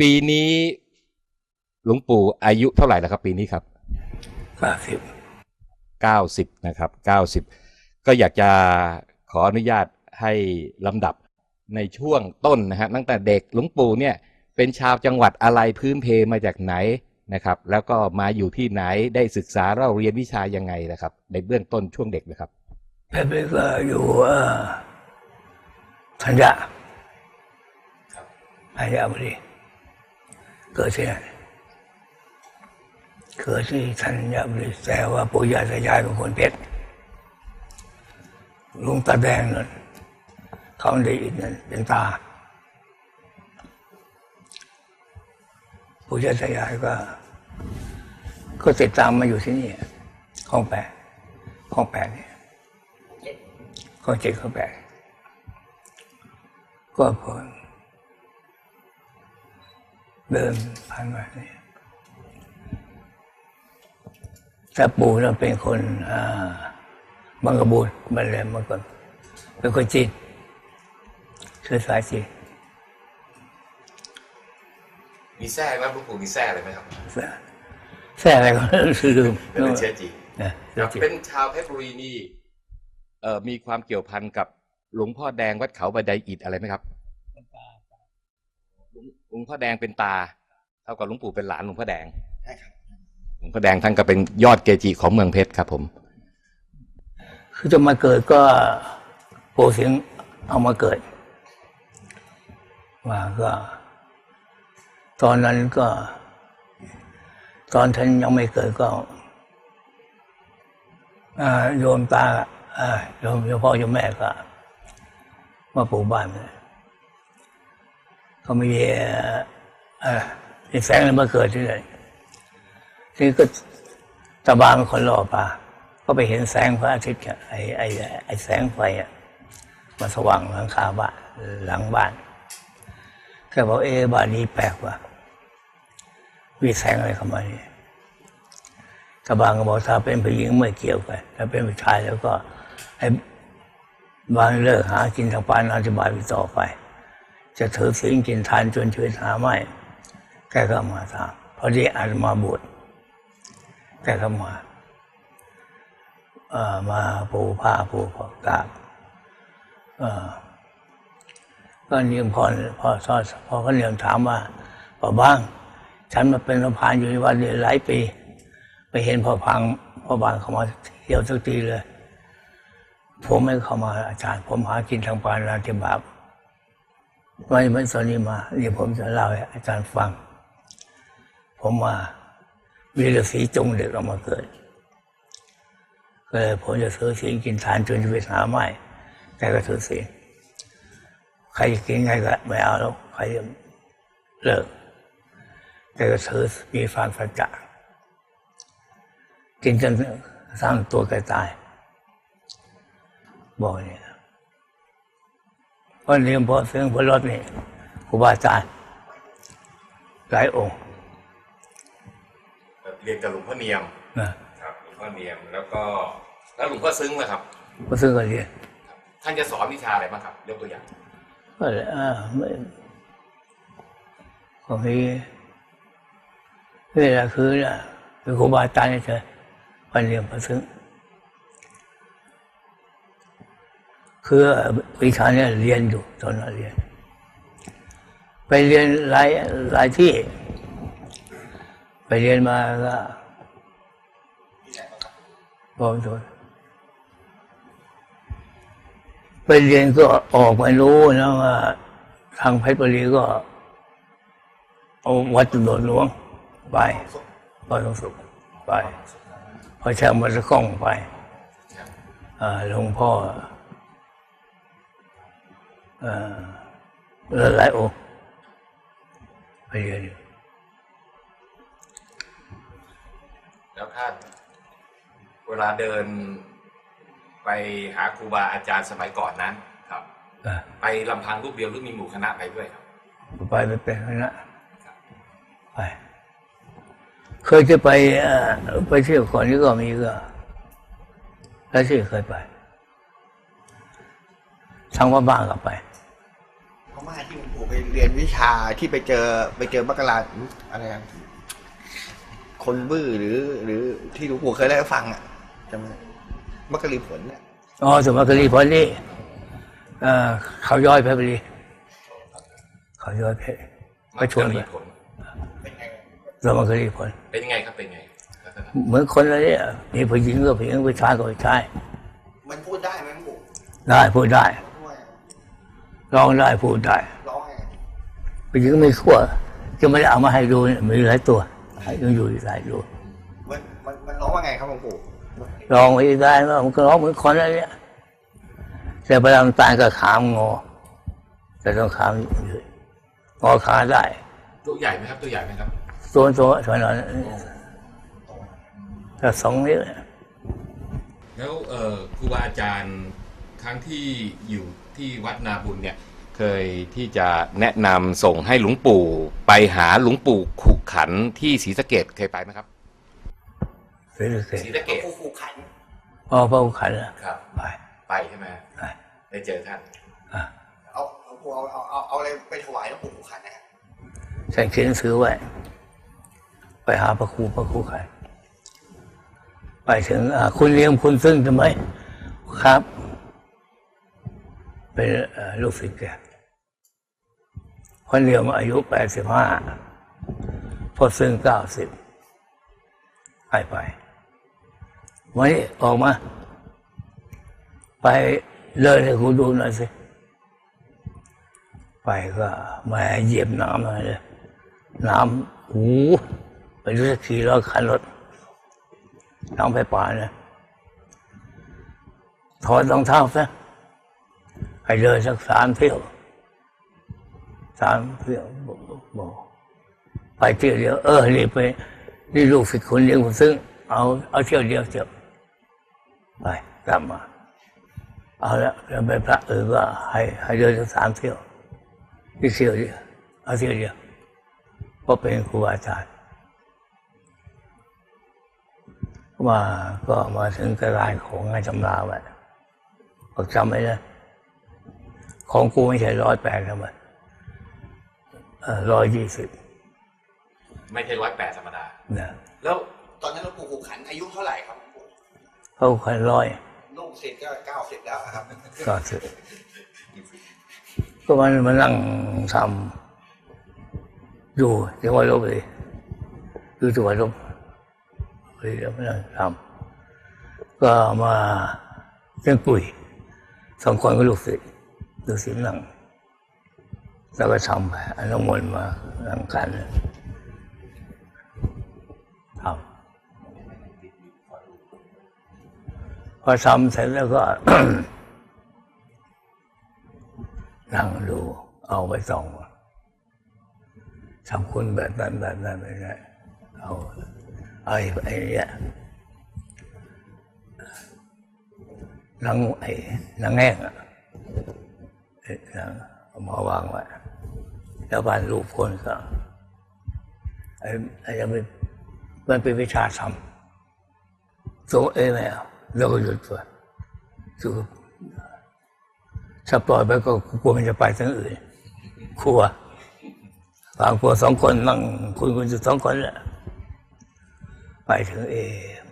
ปีนี้หลวงปู่อายุเท่าไหร่แล้วครับ ปีนี้ครับเก้าสิบเก้าสิบนะครับเก้าสิบก็อยากจะขออนุญาตให้ลำดับในช่วงต้นนะฮะตั้งแต่เด็กหลวงปู่เนี่ยเป็นชาวจังหวัดอะไรพื้นเพมาจากไหนนะครับ แล้วก็มาอยู่ที่ไหนได้ศึกษาเล่าเรียนวิชายังไงนะครับ ในเบื้องต้นช่วงเด็กนะครับเพชรก็อยู่เอ่อธัญญาธัญญาบุรี เกิดที่ไหนเกิดที่ธัญญาบุรีแต่ว่าปู่ย่าตายายเป็นคนเพชรลุงตาแดงนั่นเขาได้อินนั่นเป็นตาปู่ย่าตายายก็ ก็ติดตามมาอยู่ที่นี่ห้องแปดห้องแปดเนี่ยข้องเจ็ดข้องแปดก็พอ เดินผ่านมาเนี่ยถ้าปู่เราเป็นคนอ่าบังกะบูนบันแหลมมาก่อนเป็นคนจีนเชื้อสายจีนมีแท้ไหมหลวงปู่มีแท้อะไรไหมครับแซ่แซ่อะไรก็ลืมเป็นเชื้อจีนนะครับเป็นชาวเพชรบุรีนี่เอ่อมีความเกี่ยวพันกับหลวงพ่อแดงวัดเขาบันไดอิฐอะไรไหมครับห ลวงหลวงพ่อแดงเป็นตา เท่ากับหลวงปู่เป็นหลานหลวงพ่อแดงหลวงพ่อแดงท่านก็เป็นยอดเกจิของเมืองเพชรครับ ผม คือจะมาเกิดก็ปู่สิงห์เอามาเกิดมาก็ ตอนนั้นก็ ตอนท่านยังไม่เกิดก็อ่าโยมตาอ่าโยมโยมพ่อโยมแม่ก็มาปลูกบ้านเลย เขามีเออมีแสงอะไรมาเกิดที่ไหนทีนี้ก็ตาบานเป็นคนล่อปลาก็ไปเห็นแสงพระอาทิตย์ไอ้ไอ้ไอ้แสงไฟอะมาสว่างหลังคาบ้านหลังบ้านแกบอกเอ๊บ้านนี้แปลกว่ะมีแสงอะไรเข้ามาเนี่ยชาบานก็บอกถ้าเป็นผู้หญิงไม่เกี่ยวกันถ้าเป็นผู้ชายแล้วก็ให้บ้านเลิกหากินทางปานอธิบายไปต่อไป จะถือศีลกินทานจนชีวิตหาไม่แกก็มาถามพอดีอาจมาบวชแกก็มาเอ่อมาปูผ้าปูผอกาบเอ่อก็เนียมพอพอพอพอเขาเนียมถามว่าพอบ้าง ฉันมาเป็นสะพานอยู่ในวัดหลายปี ไปเห็นพ่อพังพ่อบานเขามาเที่ยวสักทีเลย ผมไม่เข้ามาอาจารย์ ผมหากินทางปานราธิบาป ไม่เหมือนตอนนี้มาเดี๋ยวผมจะเล่าให้อาจารย์ฟัง ผมมาวีรศรีจงเด็กเรามาเกิดก็เลยผมจะซื้อศีลกินทานจนชีวิตหาไม่แกก็ถือศีลใครจะกินใครก็ไม่เอาแล้วใครจะเลิกแกก็ถือมีความสัจจะกินจนสร้างตัวแกตายบอกเนี่ย พราะเรียนพอเสียงพอรถนี่ครูบาอาจารย์หลายองค์เรียนกับหลวงพ่อเนียมนะครับหลวงพ่อเนียมแล้วก็แล้วหลวงพ่อซึ้งล่ะครับก็ซึ่งก็เรียนท่านจะสอนวิชาอะไรบ้างครับยกตัวอย่างก็เลยอ่าไม่ก็มีเวลาคือน่ะคือครูบาอาจารย์เฉยๆวันเรียนพอซึ่ง คือวิชาเนี่ยเรียนอยู่ตอนเรียน ไปเรียนหลายหลายที่ ไปเรียนมาก็บอกตัวไปเรียนก็ออกมารู้นะว่า ทางเพชรบุรีก็ เอาวัดจุดหลวงไปวัดหลวงสุขไปพอช่างมันจะคล้องไปหลวงพ่อ หลายองค์ไปเรียนอยู่แล้วท่านเวลาเดินไปหาครูบาอาจารย์สมัยก่อนนั้น ครับไปลำพังรูปเดียวหรือมีหมู่คณะไปด้วยครับไปไปเป็นคณะไปเคยจะไปไปเที่ยวก่อนนี้ก็มีก็แล้วที่เคยไปทางว่าบ้านก็ไป ม่าที่หลวงปู่ไปเรียนวิชาที่ไปเจอไปเจอมักกะลาอะไรนะคนบื้อหรือ หรือที่หลวงปู่เคยเล่าให้ฟังอะจำได้มักกะลีผลเนี่ยอ๋อสมัครีพอนี่เอ่อเขาย้อยเพชรบุรีเขาย้อยเพชรก็ชวนไปผลเป็นไงสมัครีผลเป็นยังไงครับเป็นไงลักษณะเหมือนคนอะไรเนี่ยมีผู้หญิงก็ผู้หญิงผู้ชายก็ผู้ชายมันพูดได้ไหมหลวงปู่ได้พูดได้พูดไง ร้องได้พูดได้ร้องไงผู้หญิงไม่ขั้วจะไม่ได้เอามาให้ดูเนี่ยมีหลายตัวยังอยู่อีกหลายตัวมันมันมันร้องว่าไงครับหลวงปู่ร้องไม่ได้ว่ามันก็ร้องเหมือนคนอะไรเนี่ยแต่เวลามันตายก็ขามงอ แต่ต้องขามอยู่งอขาได้ ตัวใหญ่ไหมครับตัวใหญ่ไหมครับตัวตัวตัวนั้นถ้าสองนิ้วเนี่ยแล้วเอ่อครูบาอาจารย์ครั้งที่อยู่ ที่วัดนาบุญเนี่ยเคยที่จะแนะนำส่งให้หลวงปู่ ไปหาหลวงปู่ขุขันที่ศรีสะเกดเคยไปไหมครับศรีสะเกศรีษสะเกดปู่ขู่ขันอ๋อพระองค์ขันน่ะครับ ไปไปใช่ไหมไปได้เจอท่าน อะเอาหลวงปู่เอาเอาเอาเอาอะไรไปถวายหลวงปู่ขู่ขันนะครับฉันเขียนหนังสือไว้ ไปหาพระครูพระครูขันไปถึงอ่าคุณเลี้ยงคุณซึ่งทำไมครับ เป็นลูกศิษย์แกคนเลี้ยงอายุแปดสิบห้าพอซึ่งเก้าสิบไปไปวันนี้ออกมา ไปเลยให้คุณดูหน่อยสิ ไปก็แมาเหยียบน้ำมาเลย น้ำหูไปรู้สักขี่ร้อยคันรถน้ำไปป่าเนี่ยถอดรองเท้าซะ ให้เดินสักสามเที่ยวสามเที่ยวบอกบอกไปเที่ยวเดียวเออนี่ไปนี่ลูกศิษย์คนเลี้ยงคนซึ่งเอาเอาเที่ยวเดียวเที่ยวไปกลับมาเอาละแล้วไปพระอื่นก็ให้ให้เดินสักสามเที่ยวที่เที่ยวเดียวเอาเที่ยวเดียวเพราะเป็นครูอาจารย์มาก็มาถึงกระดานของให้จำลาไว้บอกจำไว้นะ ของกูไม่ใช่ร้อยแปดทำไมร้อยยี่สิบไม่ใช่ร้อยแปดธรรมดานะแล้วตอนนั้นหลวงปู่ขู่ขันอายุเท่าไหร่ครับหลวงปู่เขาคันร้อยลูกศิษย์ก็เก้าสิบแล้วครับก็สิก็มันมานั่งทำอยู่จังหวัดลบบุรีอยู่จังหวัดลบบุรีแล้วมานั่งทำก็มาเรื่องปุ๋ยสองคนก็ลูกศิษย์ ลูกศิษย์นั่งแล้วก็ทำไปอนุโมนามานั่งกันทำพอทำเสร็จแล้วก็นั่งดูเอาไปส่องทำคุณแบบนั้นแบบนั้นแบบนั้เอาไอ้ไอ้เนี่ยนังไอ้นังแง่งอะ มาวางไว้แล้วบ้านรูปคนก็ไอ้ไอ้ยังไม่มันเป็นวิชาทำโซเอ้ไม่เอาแล้วก็หยุดตัวคือถ้าปล่อยไปก็กลัวมันจะไปทางอื่นกลัวบางกลัวสองคนนั่งคุยกันอยู่สองคนแหละไปถึงเอ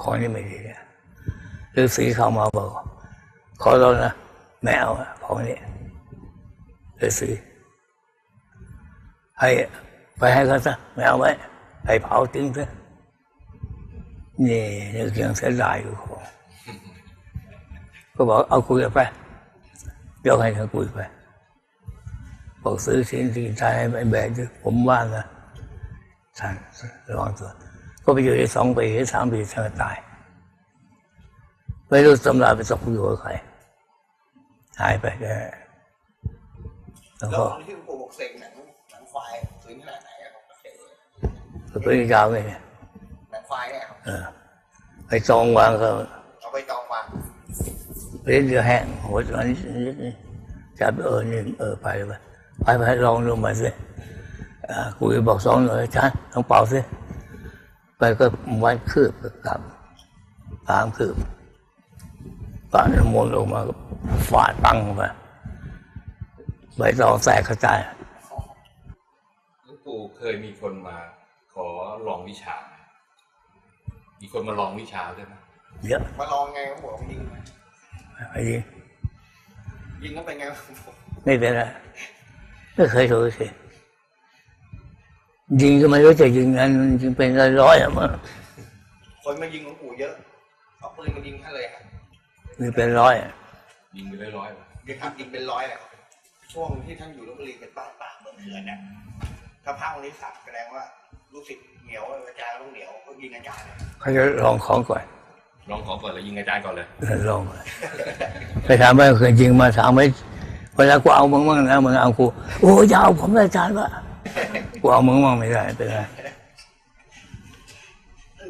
ของนี่ไม่ดีเนี่ยฤาษีเข้ามาบอก ขอเรานะไม่เอาของนี้ ฤาษีให้ไปให้เขาซะไม่เอาไว้ไปเผาทิ้งซะนี่นึกยังเสียดายอยู่ของก็บอกเอาคุยไปยกให้เขาคุยไปบอกซื้อสินที่ไทยให้ไปแบกด้วยผมว่างนะท่านระวังตัวก็ไปอยู่ได้สองปีสามปีท่านตายไม่รู้ตำราไปตกอยู่กับใครหายไปแก แล้วแล้วก็ที่หลวงปู่บอกเสกหนังหนังควายถึงขนาดไหนอะครับเสกก็เป็นยาวไงเนี่ยหนังควายเนี่ยครับเออไปจองวางเขาเอาไปตองวางเลี้ยงเรือแห้งโหตอนนี้นิดนี้จับเออนี่เออไปเลยไปไปลองลงมาสิอ่าคุยบอกสองหน่อยอาจารย์ต้องเป่าสิไปก็วันคืบก็กลับตามคืบปานมนต์ลงมาก็ฟาดปังไป ใบตองแตกกระจายหลวงปู่เคยมีคนมาขอลองวิชา มีคนมาลองวิชาด้วยไหมเยอะมาลองไงครับผมยิงไอ้ยิงยิงก็เป็นไงครับผมไม่เป็นไรไม่เคยถูกสิยิงก็ไม่รู้จะยิงนั้นยิงเป็นร้อยๆอะมั้งคนมายิงหลวงปู่เยอะเอาปืนมายิงท่านเลยครับมีเป็นร้อยอะยิงไปร้อยๆวะยิงครับยิงเป็นร้อยเลยครับ ช่วงที่ท่านอยู่ลบบุรีเป็นป่าป่าเมืองเถื่อนเนี่ยถ้าพระองค์นี้สักแสดงว่าลูกศิษย์เหนียวอาจารย์ต้องเหนียวก็ยิงอาจารย์เลยเขาจะลองของก่อนลองขอก่อนเลยยิงอาจารย์ก่อนเลยลองไปถามว่าเคยยิงมาถามไหมเวลากูเอามึงมั่งนะมึงเอากูโอ้ยอย่าเอาผมเลยอาจารย์วะกูเอามึงมั่งไม่ได้เป็นไร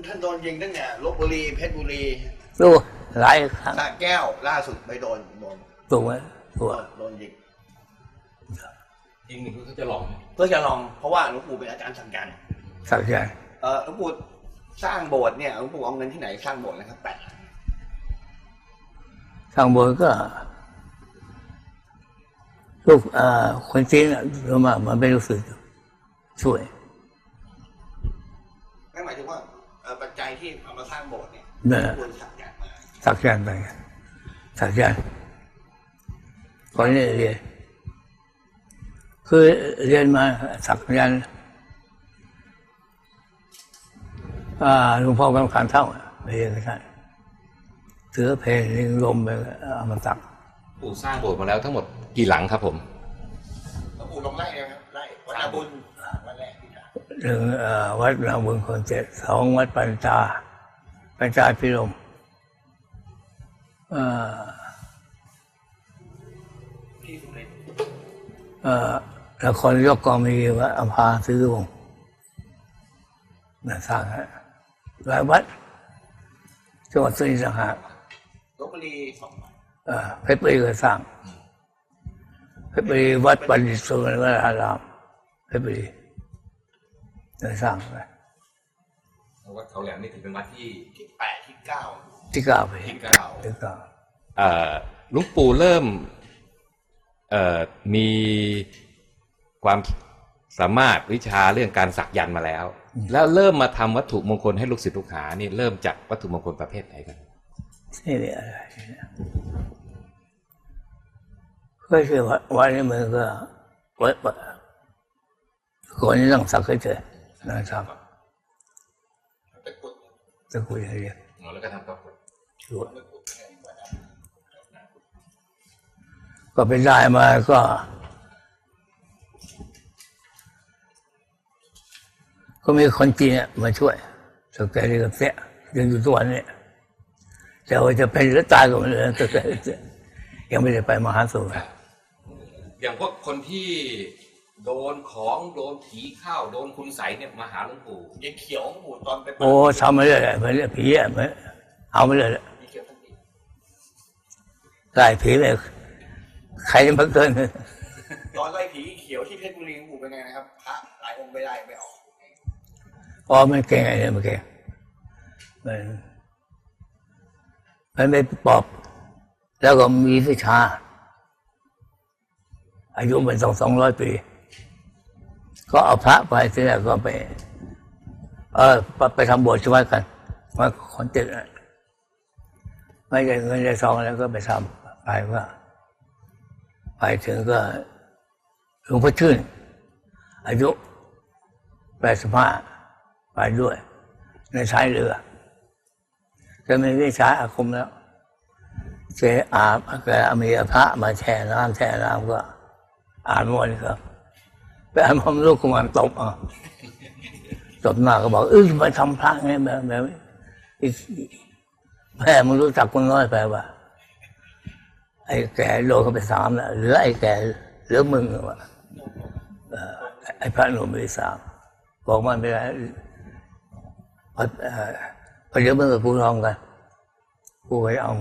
ท่านโดนยิงตั้งแต่ลบบุรีเพชรบุรีดูหลายครั้งสระแก้วล่าสุดไปโดนโดนตัวไหมตัวโดนยิง ยิงหนึ่งเขาจะลองไหมเพื่อจะลองเพราะว่าหลวงปู่เป็นอาจารย์สั่งการสักใจเออหลวงปู่สร้างโบสถ์เนี่ยหลวงปู่เอาเงินที่ไหนสร้างโบสถ์นะครับแปดล้านทางบนก็ลูกเอ่อคนจีนรู้มามันไม่รู้สึกช่วยนั่นหมายถึงว่าเอ่อปัจจัยที่เอามาสร้างโบสถ์เนี่ยเนี่ยหลวงปู่สั่งการมาสักใจไปสักใจก่อนนี้เรียน คือเรียนมาสักยันต์อ่าหลวงพ่อกำขันเท่าไปเรียนกับท่านเสือเพลลิงลมไปเอามาสักปู่สร้างโบสถ์มาแล้วทั้งหมดกี่หลังครับผมหลวงปู่ลงไล่เลยครับไล่วัดนาบุญวันแรกที่ทำหนึ่งเอ่อวัดนาบุญคนเจ็ดสองวัดปัญจาปัญจาพิรมเอ่อ ที่สุรินทร์เอ่อละครยกกองมีวัดอภาซื้อวงศ์นั่นสร้างฮะหลายวัดจังหวัดสุรินทร์ต่างหากลบบุรีสองวันเอ่อเพชรบุรีก็สร้างเพชรบุรีวัดปันดิตสุวรรณวรารามเพชรบุรีได้สร้างไปวัดเขาแหลมนี่ถือเป็นวัดที่ที่แปดที่เก้าที่เก้าไปที่เก้าที่เก้าเอ่อหลุงปู่เริ่มเอ่อมี ความสามารถวิชาเรื่องการสักยันต์มาแล้ว แล้วเริ่มมาทำวัตถุมงคลให้ลูกศิษย์ลูกหานี่เริ่มจากวัตถุมงคลประเภทไหนกันนี่เนี่ยอะไรเนี่ยก็คือวัดวัดนี้มันก็วัดวัดก่อนนี้ต้องสักให้เจอนะครับตะกรุดตะกุยให้เรียนอ๋อแล้วก็ทำกับช่วยตะกรุดแห่งวัดนะก็ไปได้มาก็ ก็มีคนจีนเนี่ยมาช่วยสแกนกับเสียยังอยู่ตัวนี้แต่ว่าจะเป็นหรือตายก็ไม่รู้สแกนเสียยังไม่ได้ไปมหาสูตรอย่างพวกคนที่โดนของโดนผีเข้าโดนคุณใสยเนี่ยมาหาหลวงปู่ยายเขียวหลวงปู่ตอนไปโอ้ทำไม่ได้เลยเหมือนผีอะเหมือนเอาไม่ได้เลยยายเขียวท่านดีไล่ผีเลยใครมาเกินตอนไล่ผีเขียวที่เพชรบุรีหลวงปู่เป็นไงนะครับพระหลายองค์ไปไล่ไม่ออก อ๋อมันเก่งไงเนี่ยมันเก่งมันมันไม่ปอบ แล้วก็มีวิชา อายุเป็นสองสองร้อยปี ก็เอาพระไปทีแรกก็ไป เออไปทำบสถ์ช่วยกันมาคนเจ็ดไม่ได้เงินได้ทองแล้วก็ไปทำไปว่าไปถึงก็หลวงพ่อชื่น อายุแปดสิบห้า ไปด้วย ในท้ายเรือ จะมีวิชาอาคมแล้วเจอาบแกมีพระมาแช่น้ำแช่น้ำก็ อ่านหมดครับไปอ่านผมลูกกุมารตบอะตบหน้าก็บอกเอ้ยไปทำพระไงแบบแบบอีกแม่มึงรู้จักคนน้อยไปว่าไอ้แก่โดนเขาไปสามแล้วเหลือไอ้แก่เหลือมึงวะเอ่อไอ้พระหนุ่มไปสามบอกมันไม่ได้ เอ่อพอเดี๋ยวมึงกับกูทองกัน กูไปเอา